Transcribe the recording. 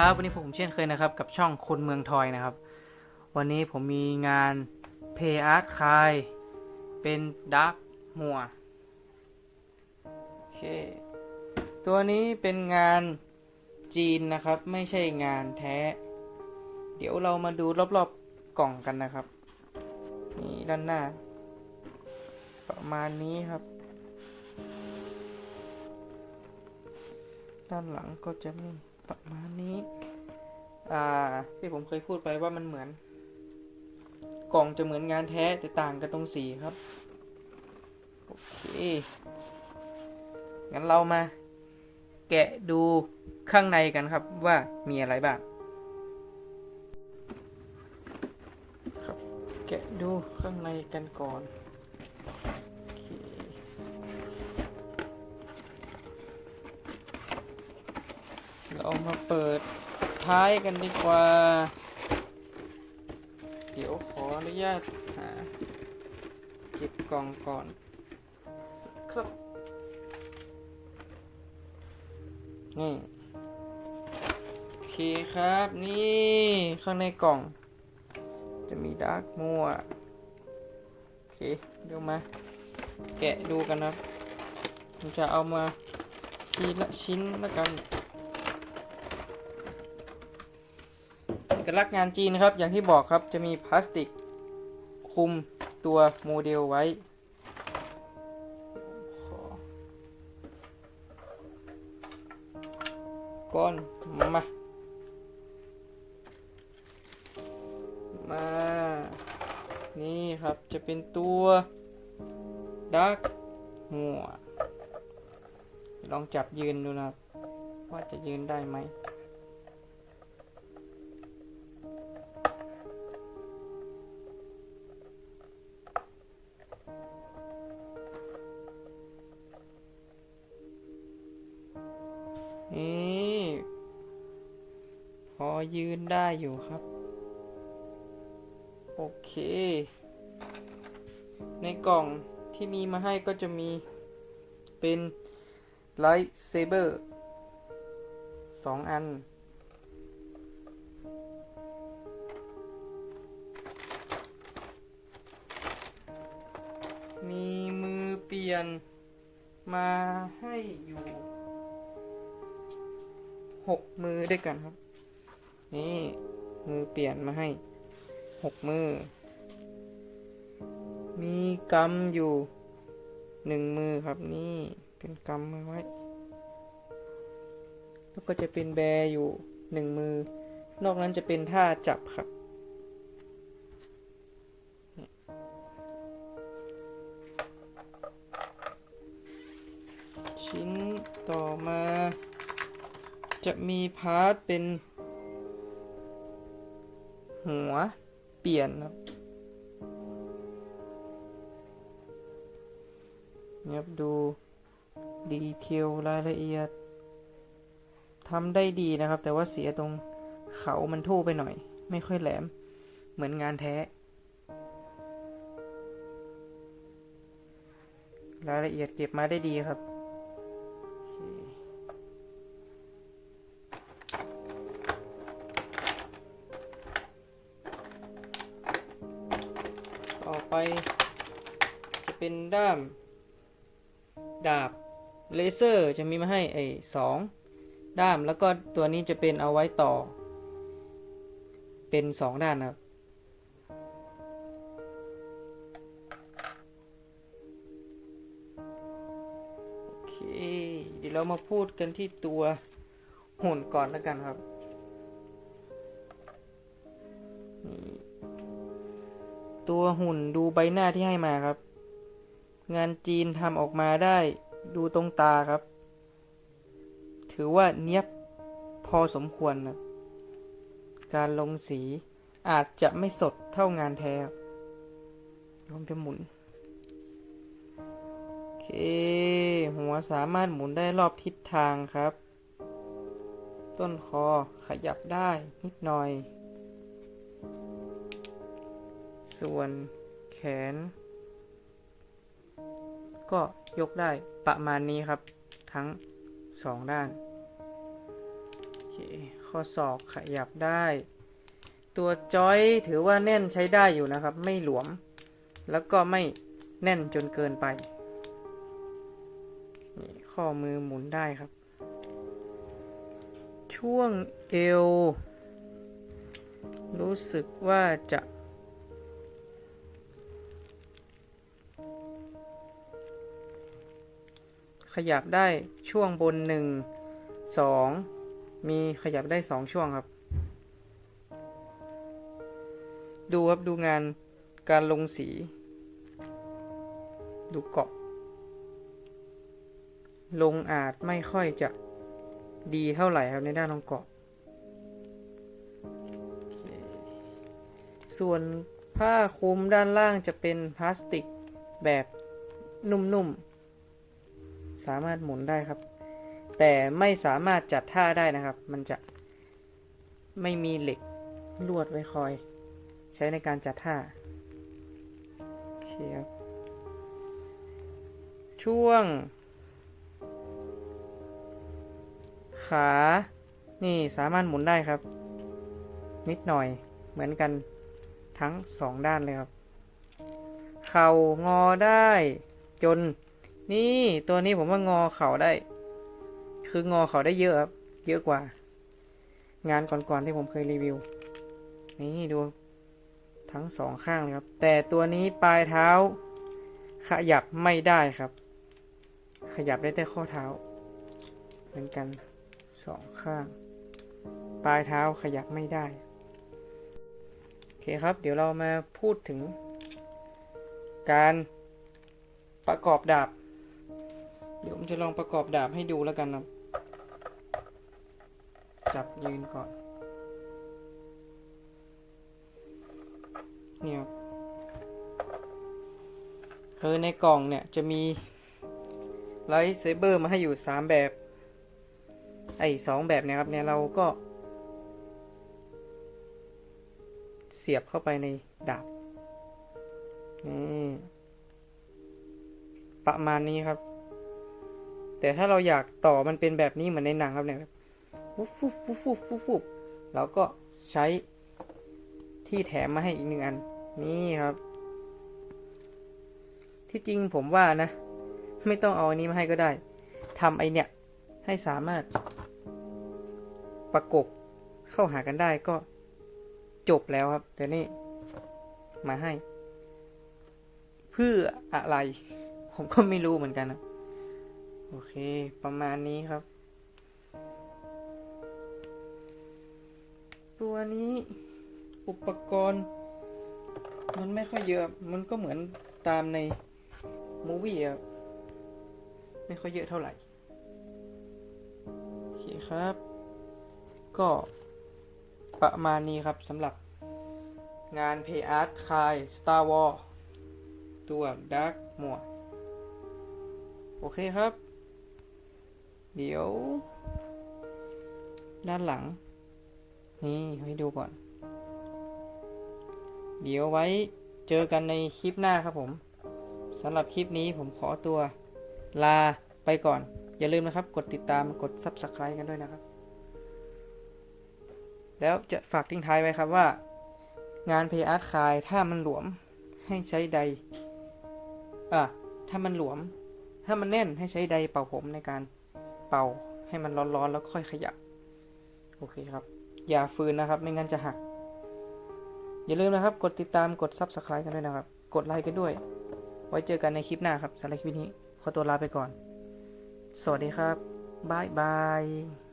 ครับวันนี้ผมเช่นเคยนะครับกับช่องคนเมืองทอยนะครับ วันนี้ผมมีงาน Pay Art คายเป็นดักหัวโอเคตัวนี้เป็นงานจีนนะครับ ไม่ใช่งานแท้ เดี๋ยวเรามาดูรอบๆกล่องกันนะครับนี่ด้านหน้า ประมาณนี้ครับ ด้านหลังก็จะมี ประมาณนี้ อ่า ที่ผมเคยพูดไปว่ามันเหมือน กล่องจะเหมือนงานแท้แต่ต่างกันตรงสีครับ โอเค งั้นเรามา แกะดูข้างในกันครับว่ามีอะไรบ้าง ครับ แกะดูข้างในกันก่อน เรามาเปิดท้ายกันดีกว่า เดี๋ยวขออนุญาตหาเก็บกล่องก่อน ครับนี่โอเคครับนี่ข้างในกล่อง จะมีดาร์กมัวโอเคเดี๋ยวมา แกะดูกันนะครับผมจะเอามาทีละชิ้นแล้วกัน อกลักษณ์งานจีนนะครับ อย่างที่บอกครับจะมีพลาสติกคุมตัวโมเดลไว้ ก้อน มา มา นี่ครับจะเป็นตัวดักหัว ลองจับยืนดูนะครับ ว่าจะยืนได้ไหม นี่พอยืนได้อยู่ครับ โอเค ในกล่องที่มีมาให้ก็จะมีเป็นไลท์เซเบอร์สองอัน มีมือเปลี่ยนมาให้อยู่ หกมือด้วยกันครับ นี่มือเปลี่ยนมาให้หกมือ มีกำอยู่หนึ่งมือครับนี่เป็นกำมือไว้ แล้วก็จะเป็นแบรอยู่หนึ่งมือ นอกนั้นจะเป็นท่าจับครับชิ้นต่อมา จะมีพาร์ทเป็น หัวเปลี่ยนครับเนี่ยครับดูดีเทลรายละเอียดทำได้ดีนะครับ แต่ว่าเสียตรงเขามันทู่ไปหน่อย ไม่ค่อยแหลม เหมือนงานแท้ รายละเอียดเก็บมาได้ดีครับ ไปจะเป็นด้าม ดาบเลเซอร์จะมีมาให้ไอ้สองด้ามแล้วก็ตัวนี้จะเป็นเอาไว้ต่อ เป็นสองด้านนะครับโอเคเดี๋ยวเรามาพูดกันที่ตัวหุ่นก่อนแล้วกันครับนี่ ตัวหุ่นดูใบหน้าที่ให้มาครับ งานจีนทำออกมาได้ดูตรงตาครับ ถือว่าเนียบพอสมควรนะการลงสีอาจจะไม่สดเท่างานแท้ลองจะหมุน โอเค หัวสามารถหมุนได้รอบทิศทางครับ ต้นคอขยับได้นิดหน่อย ส่วนแขน ก็ยกได้ประมาณนี้ครับ ทั้งสองด้านโอเคข้อศอกขยับได้ ตัวจอยถือว่าแน่นใช้ได้อยู่นะครับ ไม่หลวม แล้วก็ไม่แน่นจนเกินไปนี่ข้อมือหมุนได้ครับ ช่วงเอวรู้สึกว่าจะ ขยับได้ช่วงบนหนึ่งสองมีขยับได้สองช่วงครับ ดูครับดูงานการลงสี ดูเกาะ ลงอาจไม่ค่อยจะดีเท่าไหร่ครับในด้านของเกาะ ส่วนผ้าคลุมด้านล่างจะเป็นพลาสติกแบบนุ่มๆ สามารถหมุนได้ครับ แต่ไม่สามารถจัดท่าได้นะครับ มันจะไม่มีเหล็กลวดไว้คอย ใช้ในการจัดท่าโอเคครับช่วง ขา นี่สามารถหมุนได้ครับ นิดหน่อยเหมือนกันทั้งสองด้านเลยครับ เข่างอได้จน นี่ตัวนี้ผมว่างอเข่าได้ คืองอเข่าได้เยอะครับ เยอะกว่า งานก่อนๆที่ผมเคยรีวิว นี่ดู ทั้งสองข้างเลยครับ แต่ตัวนี้ปลายเท้า ขยับไม่ได้ครับ ขยับได้แต่ข้อเท้า เหมือนกันสองข้าง ปลายเท้าขยับไม่ได้โอเคครับ เดี๋ยวเรามาพูดถึงการประกอบดาบ เดี๋ยวผมจะลองประกอบดาบให้ดูแล้วกันนะจับยืนก่อนเนี่ยคือในกล่องเนี่ยจะมีไลท์เซเบอร์มาให้อยู่ 3 แบบ ไอ้สองแบบเนะครับเนี่ยเราก็ เสียบเข้าไปในดาบนี่ประมาณนี้ครับ แต่ถ้าเราอยากต่อมันเป็นแบบนี้เหมือนในหนังครับเนี่ยฟุบฟุบฟุบฟุบฟุบฟุบเราก็ใช้ที่แถมมาให้อีกหนึ่งอัน นี่ครับ ที่จริงผมว่านะ ไม่ต้องเอาอันนี้มาให้ก็ได้ทำไอเนี่ยให้สามารถประกบเข้าหากันได้ก็จบแล้วครับ แต่นี่มาให้ เพื่ออะไร ผมก็ไม่รู้เหมือนกันนะ โอเค ประมาณนี้ครับ ตัวนี้อุปกรณ์ มันไม่ค่อยเยอะ มันก็เหมือนตามในมูวี่อะไม่ค่อยเยอะเท่าไหร่ โอเคครับ ก็ประมาณนี้ครับสำหรับงาน p พ Art คาย Star Wars ตัว Dark หมวดโอเคครับ เดี๋ยว ด้านหลัง นี่ให้ดูก่อน เดี๋ยวไว้เจอกันในคลิปหน้าครับผมสำหรับคลิปนี้ผมขอตัวลาไปก่อน อย่าลืมนะครับ กดติดตามกด Subscribe กันด้วยนะครับ แล้วจะฝากทิ้งท้ายไว้ครับว่า งานเพย์อาร์ตคายถ้ามันหลวมให้ใช้ใดอะถ้ามันหลวม ถ้ามันแน่นให้ใช้ใดเป่าผมในการ เป่าให้มันร้อนๆแล้วค่อยขยับ โอเคครับ อย่าฟืนนะครับ ไม่งั้นจะหัก อย่าลืมนะครับ กดติดตามกด Subscribe กันด้วยนะครับ กดไลค์กันด้วย ไว้เจอกันในคลิปหน้าครับสำหรับคลิปนี้ ขอตัวลาไปก่อน สวัสดีครับบายบาย